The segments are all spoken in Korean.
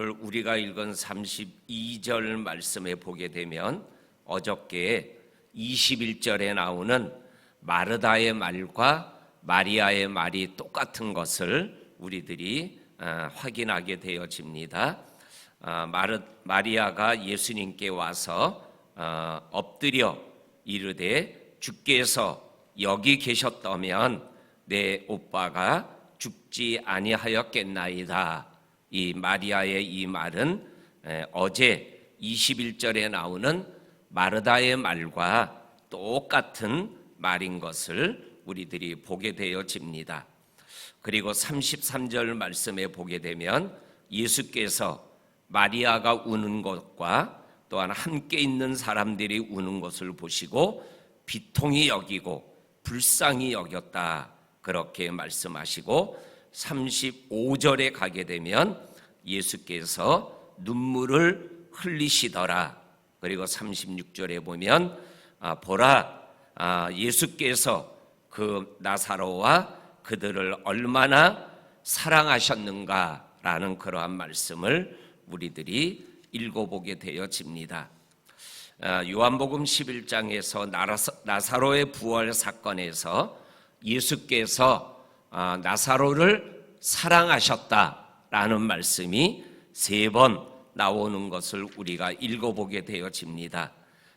우리가 읽은 32절 말씀에 보게 되면 어저께 21절에 나오는 마르다의 말과 마리아의 말이 똑같은 것을 우리들이 아, 확인하게 되어집니다. 아, 마르, 마리아가 예수님께 와서 아, 엎드려 이르되 주께서 여기 계셨다면 내 오빠가 죽지 아니하였겠나이다. 이 마리아의 이 말은 에, 어제 21절에 나오는 마르다의 말과 똑같은 말인 것을 우리들이 보게 되어집니다. 그리고 33절 말씀에 보게 되면 예수께서 마리아가 우는 것과 또한 함께 있는 사람들이 우는 것을 보시고 비통히 여기고 불쌍히 여겼다. 그렇게 말씀하시고 35절에 가게 되면 예수께서 눈물을 흘리시더라. 그리고 36절에 보면 아, 보라 아, 예수께서 그 나사로와 그들을 얼마나 사랑하셨는가라는 그러한 말씀을 우리들이 읽어보게 되어집니다. 아, 요한복음 11장에서 나사로의 부활 사건에서 예수께서 아, 나사로를 사랑하셨다라는 말씀이 세 번 나오는 것을 우리가 읽어보게 되어집니다.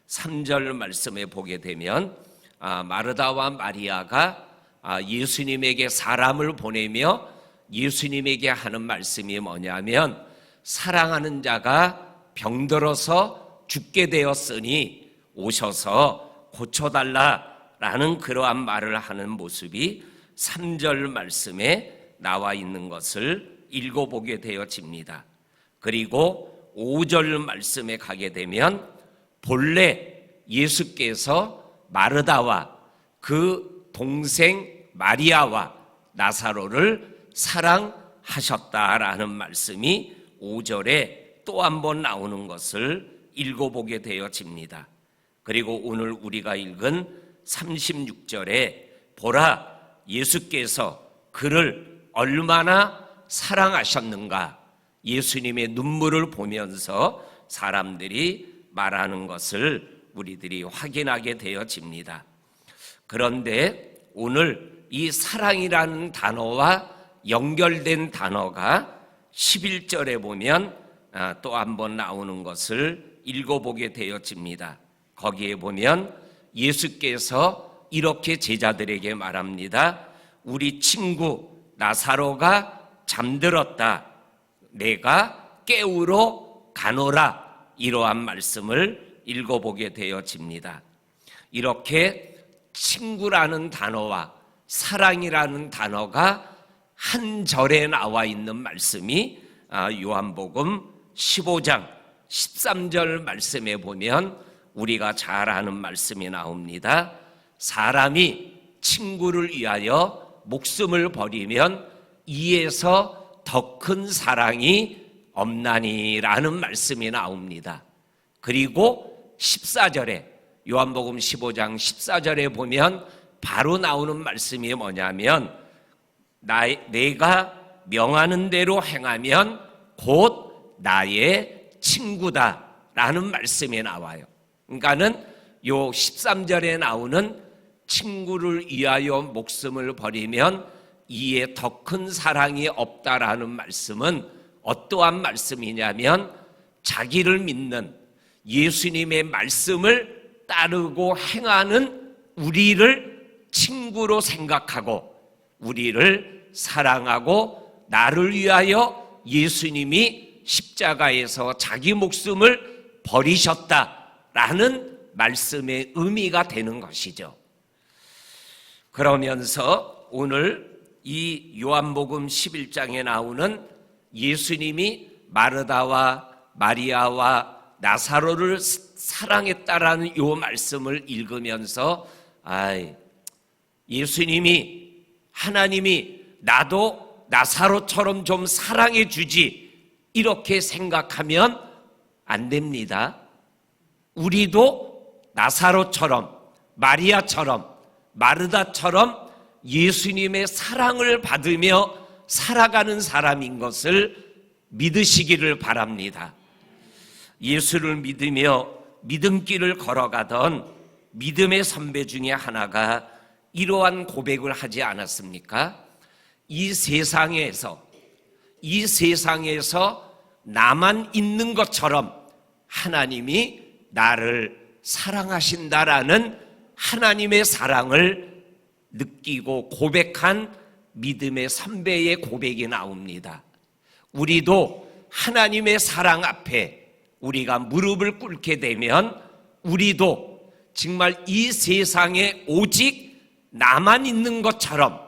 3절 말씀에 보게 되면 아, 마르다와 마리아가 아, 예수님에게 사람을 보내며 예수님에게 하는 말씀이 뭐냐면 사랑하는 자가 병들어서 죽게 되었으니 오셔서 고쳐달라라는 그러한 말을 하는 모습이 3절 말씀에 나와 있는 것을 읽어보게 되어집니다. 그리고 5절 말씀에 가게 되면 본래 예수께서 마르다와 그 동생 마리아와 나사로를 사랑하셨다라는 말씀이 5절에 또 한 번 나오는 것을 읽어보게 되어집니다. 그리고 오늘 우리가 읽은 36절에 보라 예수께서 그를 얼마나 사랑하셨는가 예수님의 눈물을 보면서 사람들이 말하는 것을 우리들이 확인하게 되어집니다. 그런데 오늘 이 사랑이라는 단어와 연결된 단어가 11절에 보면 아, 또한 번 나오는 것을 읽어보게 되어집니다. 거기에 보면 예수께서 이렇게 제자들에게 말합니다. 우리 친구 나사로가 잠들었다. 내가 깨우러 가노라. 이러한 말씀을 읽어보게 되어집니다. 이렇게 친구라는 단어와 사랑이라는 단어가 한 절에 나와 있는 말씀이 아, 요한복음 15장 13절 말씀에 보면 우리가 잘 아는 말씀이 나옵니다. 사람이 친구를 위하여 목숨을 버리면 이에서 더 큰 사랑이 없나니라는 말씀이 나옵니다. 그리고 14절에 요한복음 15장 14절에 보면 바로 나오는 말씀이 뭐냐면 나, 내가 명하는 대로 행하면 곧 나의 친구다라는 말씀이 나와요. 그러니까는 요 13절에 나오는 친구를 위하여 목숨을 버리면 이에 더 큰 사랑이 없다라는 말씀은 어떠한 말씀이냐면 자기를 믿는 예수님의 말씀을 따르고 행하는 우리를 친구로 생각하고 우리를 사랑하고 나를 위하여 예수님이 십자가에서 자기 목숨을 버리셨다라는 말씀의 의미가 되는 것이죠. 그러면서 오늘 이 요한복음 11장에 나오는 예수님이 마르다와 마리아와 나사로를 사랑했다라는 요 말씀을 읽으면서 아이 예수님이 하나님이 나도 나사로처럼 좀 사랑해 주지 이렇게 생각하면 안 됩니다. 우리도 나사로처럼 마리아처럼 마르다처럼 예수님의 사랑을 받으며 살아가는 사람인 것을 믿으시기를 바랍니다. 예수를 믿으며 믿음길을 걸어가던 믿음의 선배 중에 하나가 이러한 고백을 하지 않았습니까? 이 세상에서 이 세상에서 나만 있는 것처럼 하나님이 나를 사랑하신다라는 하나님의 사랑을 느끼고 고백한 믿음의 선배의 고백이 나옵니다. 우리도 하나님의 사랑 앞에 우리가 무릎을 꿇게 되면 우리도 정말 이 세상에 오직 나만 있는 것처럼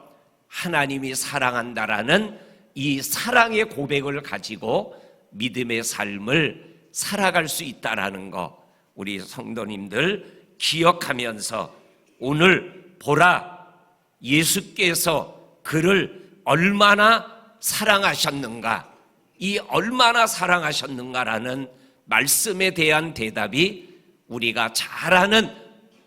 하나님이 사랑한다라는 이 사랑의 고백을 가지고 믿음의 삶을 살아갈 수 있다라는 거 우리 성도님들 기억하면서 오늘 보라 예수께서 그를 얼마나 사랑하셨는가 이 얼마나 사랑하셨는가라는 말씀에 대한 대답이 우리가 잘 아는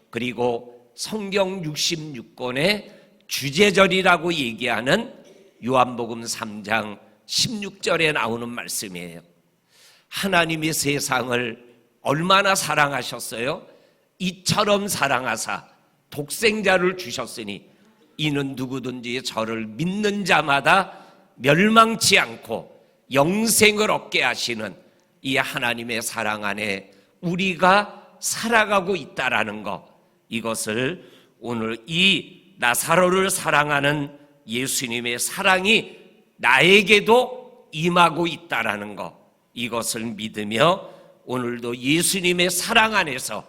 그리고 성경 66권의 주제절이라고 얘기하는 요한복음 3장 16절에 나오는 말씀이에요. 하나님이 세상을 얼마나 사랑하셨어요? 이처럼 사랑하사 독생자를 주셨으니 이는 누구든지 저를 믿는 자마다 멸망치 않고 영생을 얻게 하시는 이 하나님의 사랑 안에 우리가 살아가고 있다라는 것. 이것을 오늘 이 나사로를 사랑하는 예수님의 사랑이 나에게도 임하고 있다라는 것. 이것을 믿으며 오늘도 예수님의 사랑 안에서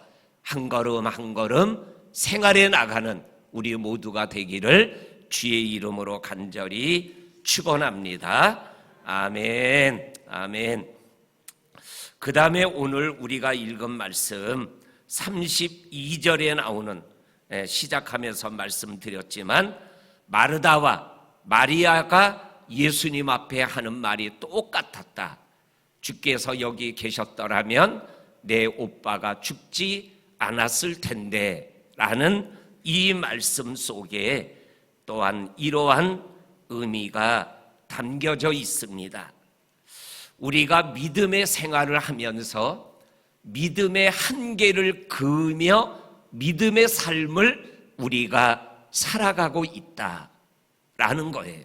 한 걸음 한 걸음 생활해 나가는 우리 모두가 되기를 주의 이름으로 간절히 축원합니다. 아멘. 아멘. 그 다음에 오늘 우리가 읽은 말씀 32절에 나오는 예, 시작하면서 말씀드렸지만 마르다와 마리아가 예수님 앞에 하는 말이 똑같았다. 주께서 여기 계셨더라면 내 오빠가 죽지 않았을 텐데 라는 이 말씀 속에 또한 이러한 의미가 담겨져 있습니다. 우리가 믿음의 생활을 하면서 믿음의 한계를 그으며 믿음의 삶을 우리가 살아가고 있다라는 거예요.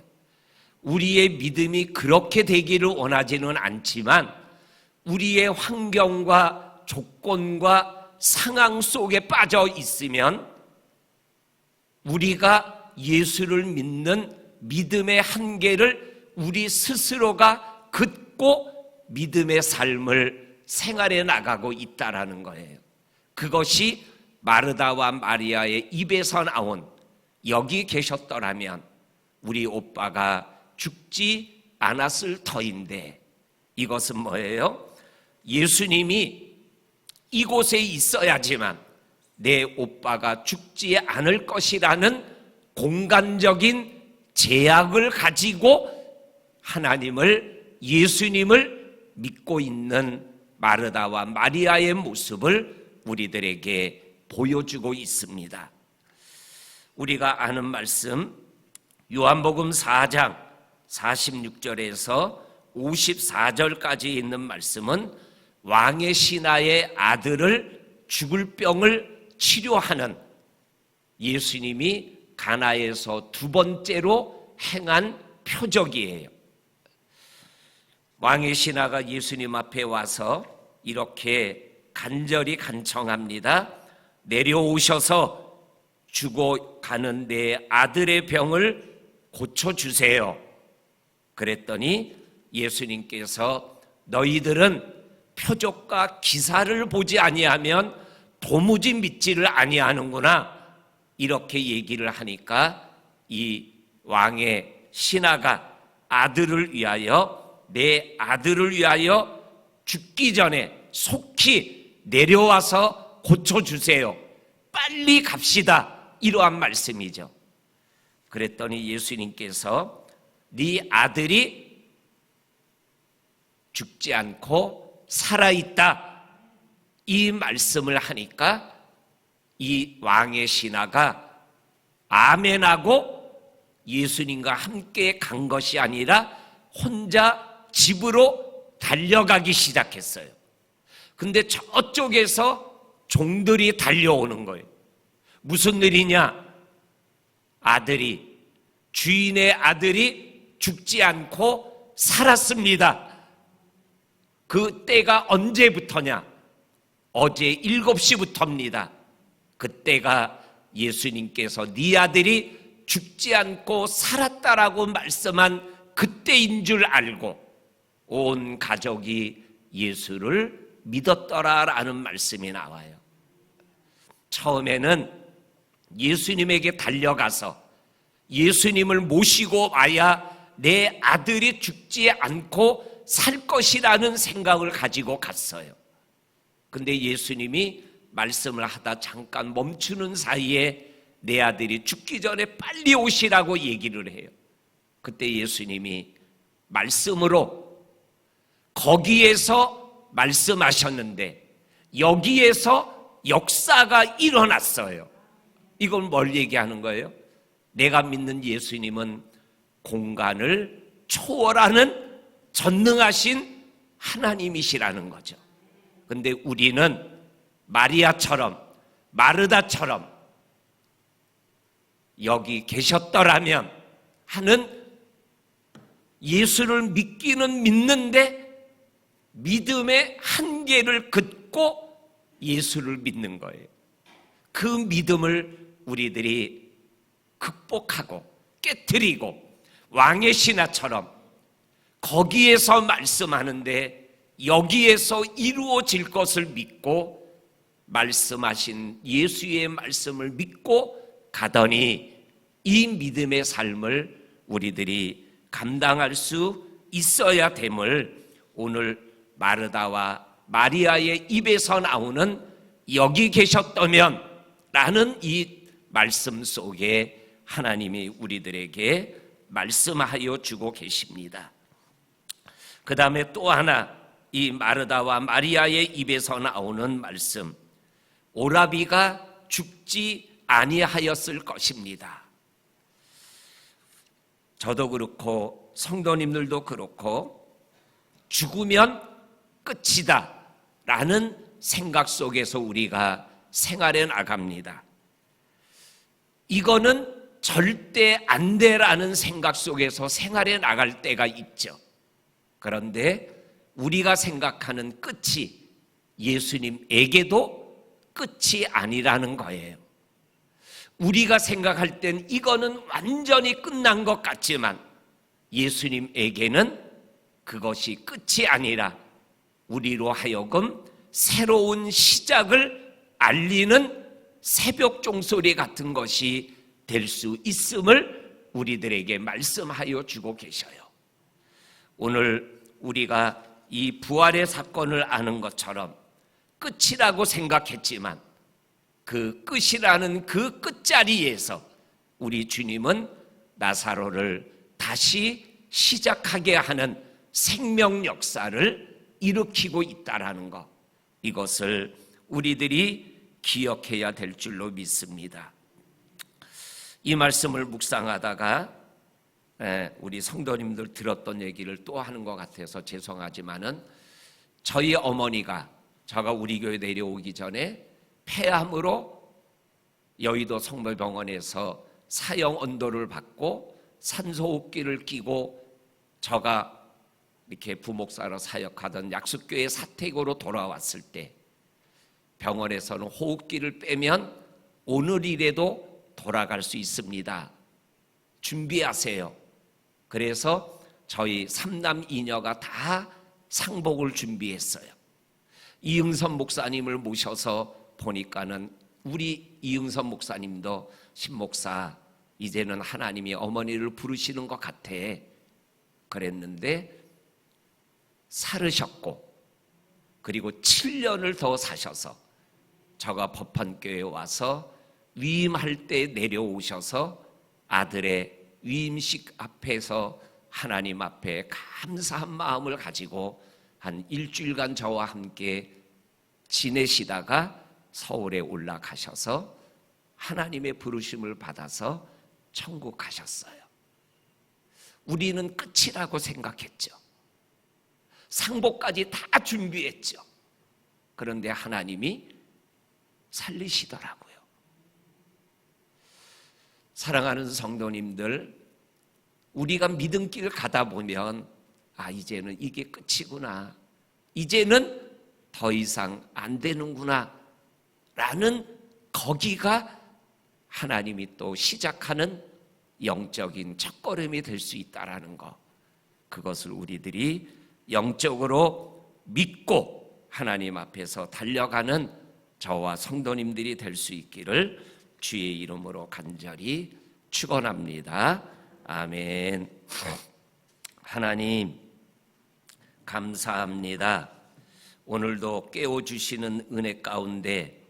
우리의 믿음이 그렇게 되기를 원하지는 않지만 우리의 환경과 조건과 상황 속에 빠져 있으면 우리가 예수를 믿는 믿음의 한계를 우리 스스로가 긋고 믿음의 삶을 생활해 나가고 있다라는 거예요. 그것이 마르다와 마리아의 입에서 나온 여기 계셨더라면 우리 오빠가 죽지 않았을 터인데 이것은 뭐예요? 예수님이 이곳에 있어야지만 내 오빠가 죽지 않을 것이라는 공간적인 제약을 가지고 하나님을 예수님을 믿고 있는 마르다와 마리아의 모습을 우리들에게 보여주고 있습니다. 우리가 아는 말씀 요한복음 4장 46절에서 54절까지 있는 말씀은 왕의 신하의 아들을 죽을 병을 치료하는 예수님이 가나에서 두 번째로 행한 표적이에요. 왕의 신하가 예수님 앞에 와서 이렇게 간절히 간청합니다. 내려오셔서 죽어가는 내 아들의 병을 고쳐주세요. 그랬더니 예수님께서 너희들은 표적과 기사를 보지 아니하면 도무지 믿지를 아니하는구나. 이렇게 얘기를 하니까 이 왕의 신하가 아들을 위하여 내 아들을 위하여 죽기 전에 속히 내려와서 고쳐주세요. 빨리 갑시다. 이러한 말씀이죠. 그랬더니 예수님께서 네 아들이 죽지 않고 살아있다. 이 말씀을 하니까 이 왕의 신하가 아멘하고 예수님과 함께 간 것이 아니라 혼자 집으로 달려가기 시작했어요. 근데 저쪽에서 종들이 달려오는 거예요. 무슨 일이냐? 아들이, 주인의 아들이 죽지 않고 살았습니다. 그 때가 언제부터냐? 어제 7시부터입니다. 그때가 예수님께서 네 아들이 죽지 않고 살았다라고 말씀한 그때인 줄 알고 온 가족이 예수를 믿었더라라는 말씀이 나와요. 처음에는 예수님에게 달려가서 예수님을 모시고 와야 내 아들이 죽지 않고 살 것이라는 생각을 가지고 갔어요. 근데 예수님이 말씀을 하다 잠깐 멈추는 사이에 내 아들이 죽기 전에 빨리 오시라고 얘기를 해요. 그때 예수님이 말씀으로 거기에서 말씀하셨는데 여기에서 역사가 일어났어요. 이건 뭘 얘기하는 거예요? 내가 믿는 예수님은 공간을 초월하는 전능하신 하나님이시라는 거죠. 근데 우리는 마리아처럼 마르다처럼 여기 계셨더라면 하는 예수를 믿기는 믿는데 믿음의 한계를 긋고 예수를 믿는 거예요. 그 믿음을 우리들이 극복하고 깨뜨리고 왕의 신하처럼 거기에서 말씀하는데 여기에서 이루어질 것을 믿고 말씀하신 예수의 말씀을 믿고 가더니 이 믿음의 삶을 우리들이 감당할 수 있어야 됨을 오늘 마르다와 마리아의 입에서 나오는 여기 계셨다면 라는 이 말씀 속에 하나님이 우리들에게 말씀하여 주고 계십니다. 그 다음에 또 하나 이 마르다와 마리아의 입에서 나오는 말씀 오라비가 죽지 아니하였을 것입니다. 저도 그렇고 성도님들도 그렇고 죽으면 끝이다 라는 생각 속에서 우리가 생활해 나갑니다. 이거는 절대 안 돼라는 생각 속에서 생활해 나갈 때가 있죠. 그런데 우리가 생각하는 끝이 예수님에게도 끝이 아니라는 거예요. 우리가 생각할 땐 이거는 완전히 끝난 것 같지만 예수님에게는 그것이 끝이 아니라 우리로 하여금 새로운 시작을 알리는 새벽 종소리 같은 것이 될 수 있음을 우리들에게 말씀하여 주고 계셔요. 오늘 우리가 이 부활의 사건을 아는 것처럼 끝이라고 생각했지만 그 끝이라는 그 끝자리에서 우리 주님은 나사로를 다시 시작하게 하는 생명 역사를 일으키고 있다라는 것. 이것을 우리들이 기억해야 될 줄로 믿습니다. 이 말씀을 묵상하다가 우리 성도님들 들었던 얘기를 또 하는 것 같아서 죄송하지만은 저희 어머니가 제가 우리 교회 내려오기 전에 폐암으로 여의도 성모병원에서 사형 언도를 받고 산소호흡기를 끼고 저가 이렇게 부목사로 사역하던 약속교회 사택으로 돌아왔을 때 병원에서는 호흡기를 빼면 오늘이라도 돌아갈 수 있습니다. 준비하세요. 그래서 저희 삼남 이녀가 다 상복을 준비했어요. 이응선 목사님을 모셔서 보니까는 우리 이응선 목사님도 신목사 이제는 하나님이 어머니를 부르시는 것 같아. 그랬는데 살으셨고 그리고 7년을 더 사셔서 저가 법한교회에 와서 위임할 때 내려오셔서 아들의 위임식 앞에서 하나님 앞에 감사한 마음을 가지고 한 일주일간 저와 함께 지내시다가 서울에 올라가셔서 하나님의 부르심을 받아서 천국 가셨어요. 우리는 끝이라고 생각했죠. 상복까지 다 준비했죠. 그런데 하나님이 살리시더라고요. 사랑하는 성도님들, 우리가 믿음길 가다 보면 아 이제는 이게 끝이구나. 이제는 더 이상 안 되는구나. 라는 거기가 하나님이 또 시작하는 영적인 첫걸음이 될 수 있다라는 거. 그것을 우리들이 영적으로 믿고 하나님 앞에서 달려가는 저와 성도님들이 될 수 있기를 주의 이름으로 간절히 축원합니다. 아멘. 하나님 감사합니다. 오늘도 깨워 주시는 은혜 가운데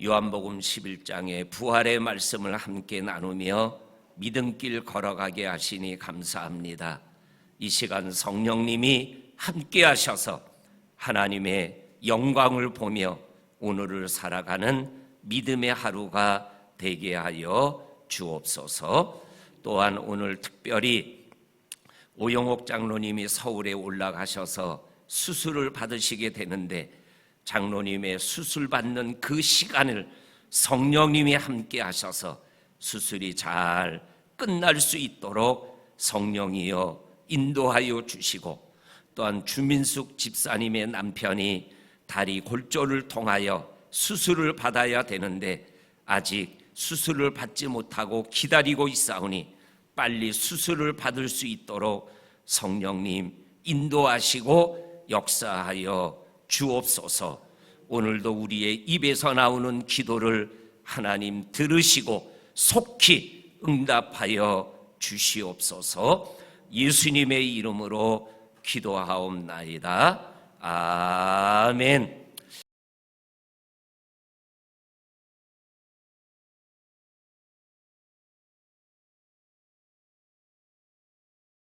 요한복음 11장의 부활의 말씀을 함께 나누며 믿음길 걸어가게 하시니 감사합니다. 이 시간 성령님이 함께 하셔서 하나님의 영광을 보며 오늘을 살아가는 믿음의 하루가 되게 하여 주옵소서. 또한 오늘 특별히 오영옥 장로님이 서울에 올라가셔서 수술을 받으시게 되는데 장로님의 수술 받는 그 시간을 성령님이 함께 하셔서 수술이 잘 끝날 수 있도록 성령이여 인도하여 주시고 또한 주민숙 집사님의 남편이 다리 골절을 통하여 수술을 받아야 되는데 아직 수술을 받지 못하고 기다리고 있사오니 빨리 수술을 받을 수 있도록 성령님 인도하시고 역사하여 주옵소서. 오늘도 우리의 입에서 나오는 기도를 하나님 들으시고 속히 응답하여 주시옵소서. 예수님의 이름으로 기도하옵나이다. 아멘.